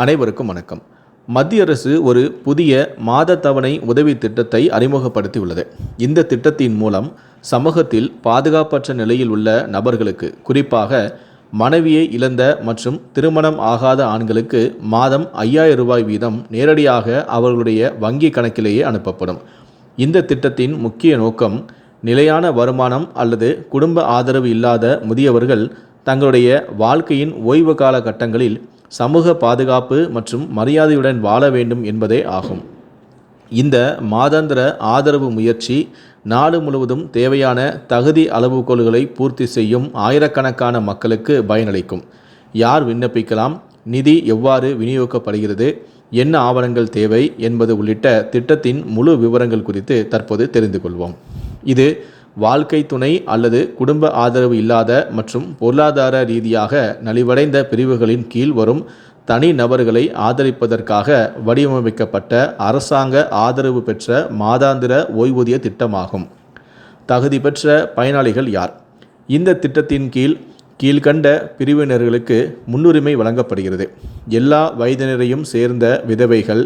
அனைவருக்கும் வணக்கம். மத்திய அரசு ஒரு புதிய மாத தவணை உதவி திட்டத்தை அறிமுகப்படுத்தியுள்ளது. இந்த திட்டத்தின் மூலம் சமூகத்தில் பாதுகாப்பற்ற நிலையில் உள்ள நபர்களுக்கு குறிப்பாக மனைவியை இழந்த மற்றும் திருமணம் ஆகாத ஆண்களுக்கு மாதம் ஐயாயிரம் ரூபாய் வீதம் நேரடியாக அவர்களுடைய வங்கி கணக்கிலேயே அனுப்பப்படும். இந்த திட்டத்தின் முக்கிய நோக்கம் நிலையான வருமானம் அல்லது குடும்ப ஆதரவு இல்லாத முதியவர்கள் தங்களுடைய வாழ்க்கையின் ஓய்வு கால கட்டங்களில் சமூக பாதுகாப்பு மற்றும் மரியாதையுடன் வாழ வேண்டும் என்பதே ஆகும். இந்த மாதாந்திர ஆதரவு முயற்சி நாடு முழுவதும் தேவையான தகுதி அளவுகோல்களை பூர்த்தி செய்யும் ஆயிரக்கணக்கான மக்களுக்கு பயனளிக்கும். யார் விண்ணப்பிக்கலாம்? நிதி எவ்வாறு விநியோகிக்கப்படுகிறது என்ன ஆவணங்கள் தேவை? என்பது உள்ளிட்ட திட்டத்தின் முழு விவரங்கள் குறித்து தற்போது தெரிந்து கொள்வோம். இது வாழ்க்கை துணை அல்லது குடும்ப ஆதரவு இல்லாத மற்றும் பொருளாதார ரீதியாக நலிவடைந்த பிரிவுகளின் கீழ் வரும் தனி நபர்களை ஆதரிப்பதற்காக வடிவமைக்கப்பட்ட அரசாங்க ஆதரவு பெற்ற மாதாந்திர ஓய்வூதிய திட்டமாகும். தகுதி பெற்ற பயனாளிகள் யார்? இந்த திட்டத்தின் கீழ் கீழ்கண்ட பிரிவினர்களுக்கு முன்னுரிமை வழங்கப்படுகிறது. எல்லா வயதினரையும் சேர்ந்த விதவைகள்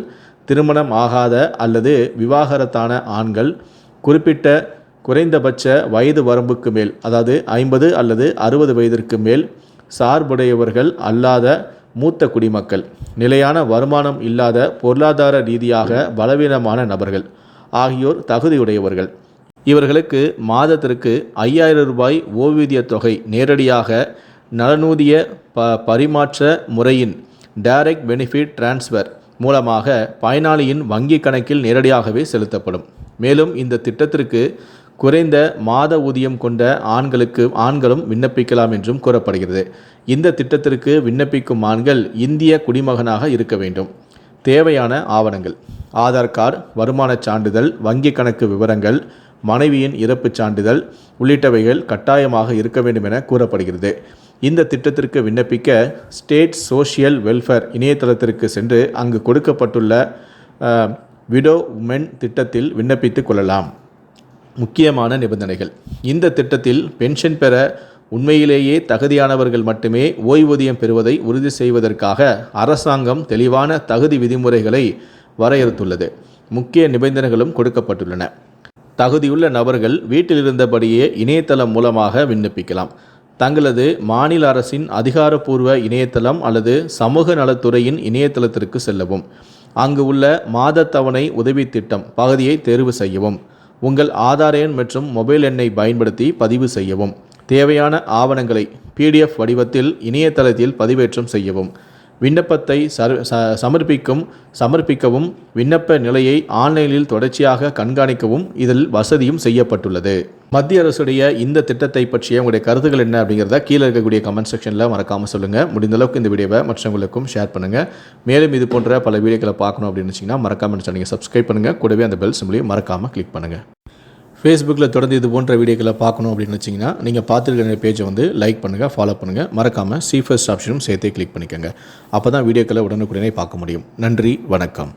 திருமணம் ஆகாத அல்லது விவாகரத்தான ஆண்கள் குறிப்பிட்ட குறைந்தபட்ச வயது வரம்புக்கு மேல் அதாவது ஐம்பது அல்லது அறுபது வயதிற்கு மேல் சார்புடையவர்கள் அல்லாத மூத்த குடிமக்கள் நிலையான வருமானம் இல்லாத பொருளாதார ரீதியாக பலவீனமான நபர்கள் ஆகியோர் தகுதியுடையவர்கள். இவர்களுக்கு மாதத்திற்கு ஐயாயிரம் ரூபாய் ஓய்வூதிய தொகை நேரடியாக நலனூதிய ப பரிமாற்ற முறையின் டைரக்ட் பெனிஃபிட் டிரான்ஸ்ஃபர் மூலமாக பயனாளியின் வங்கி கணக்கில் நேரடியாகவே செலுத்தப்படும். மேலும் இந்த திட்டத்திற்கு குறைந்த மாத ஊதியம் கொண்ட ஆண்களுக்கு ஆண்களும் விண்ணப்பிக்கலாம் என்றும் கூறப்படுகிறது. இந்த திட்டத்திற்கு விண்ணப்பிக்கும் ஆண்கள் இந்திய குடிமகனாக இருக்க வேண்டும். தேவையான ஆவணங்கள். ஆதார் கார்டு வருமானச் சான்றிதழ் வங்கி கணக்கு விவரங்கள் மனைவியின் இறப்புச் சான்றிதழ் உள்ளிட்டவைகள் கட்டாயமாக இருக்க வேண்டும் என கூறப்படுகிறது. இந்த திட்டத்திற்கு விண்ணப்பிக்க ஸ்டேட் சோஷியல் வெல்ஃபேர் இணையதளத்திற்கு சென்று அங்கு கொடுக்கப்பட்டுள்ள விடோ உமென் திட்டத்தில் விண்ணப்பித்துக் கொள்ளலாம். முக்கியமான நிபந்தனைகள். இந்த திட்டத்தில் பென்ஷன் பெற உண்மையிலேயே தகுதியானவர்கள் மட்டுமே ஓய்வூதியம் பெறுவதை உறுதி செய்வதற்காக அரசாங்கம் தெளிவான தகுதி விதிமுறைகளை வரையறுத்துள்ளது. முக்கிய நிபந்தனைகளும் கொடுக்கப்பட்டுள்ளன. தகுதியுள்ள நபர்கள் வீட்டிலிருந்தபடியே இணையதளம் மூலமாக விண்ணப்பிக்கலாம். தங்களது மாநில அரசின் அதிகாரப்பூர்வ இணையதளம் அல்லது சமூக நலத்துறையின் இணையதளத்திற்கு செல்லவும். அங்கு உள்ள மாதத்தவணை உதவி திட்டம் பகுதியை தேர்வு செய்யவும். உங்கள் ஆதார் எண் மற்றும் மொபைல் எண்ணை பயன்படுத்தி பதிவு செய்யவும். தேவையான ஆவணங்களை பிடிஎஃப் வடிவத்தில் இணையதளத்தில் பதிவேற்றம் செய்யவும். விண்ணப்பத்தை சமர்ப்பிக்கும் சமர்ப்பிக்கவும் விண்ணப்ப நிலையை ஆன்லைனில் தொடர்ச்சியாக கண்காணிக்கவும் இதில் வசதியும் செய்யப்பட்டுள்ளது. மத்திய அரசுடைய இந்த திட்டத்தை பற்றிய உங்களுடைய கருத்துக்கள் என்ன அப்படிங்கிறத கீழே இருக்கக்கூடிய கமெண்ட் செக்ஷனில் மறக்காமல் சொல்லுங்கள் முடிந்த அளவுக்கு இந்த வீடியோவை மற்றவங்களுக்கும் ஷேர் பண்ணுங்கள் மேலும் இது போன்ற பல வீடியோக்களை பார்க்கணும் அப்படின்னு வச்சிங்கன்னா மறக்காமல் நீங்கள் சப்ஸ்கிரைப் பண்ணுங்கள் கூடவே அந்த பெல் சிம்லையும் மறக்காமல் கிளிக் பண்ணுங்கள் ஃபேஸ்புக்கில் தொடர்ந்து இது போன்ற வீடியோக்களை பார்க்கணும் அப்படின்னு வச்சிங்கன்னா நீங்கள் பார்த்துருக்கிற பேஜை வந்து லைக் பண்ணுங்கள் ஃபாலோ பண்ணுங்கள் மறக்காமல் சி ஃபர்ஸ்ட் ஆப்ஷனும் சேர்த்தே கிளிக் பண்ணிக்கோங்க. அப்போ தான் வீடியோக்களை உடனுக்குடனே பார்க்க முடியும். நன்றி வணக்கம்.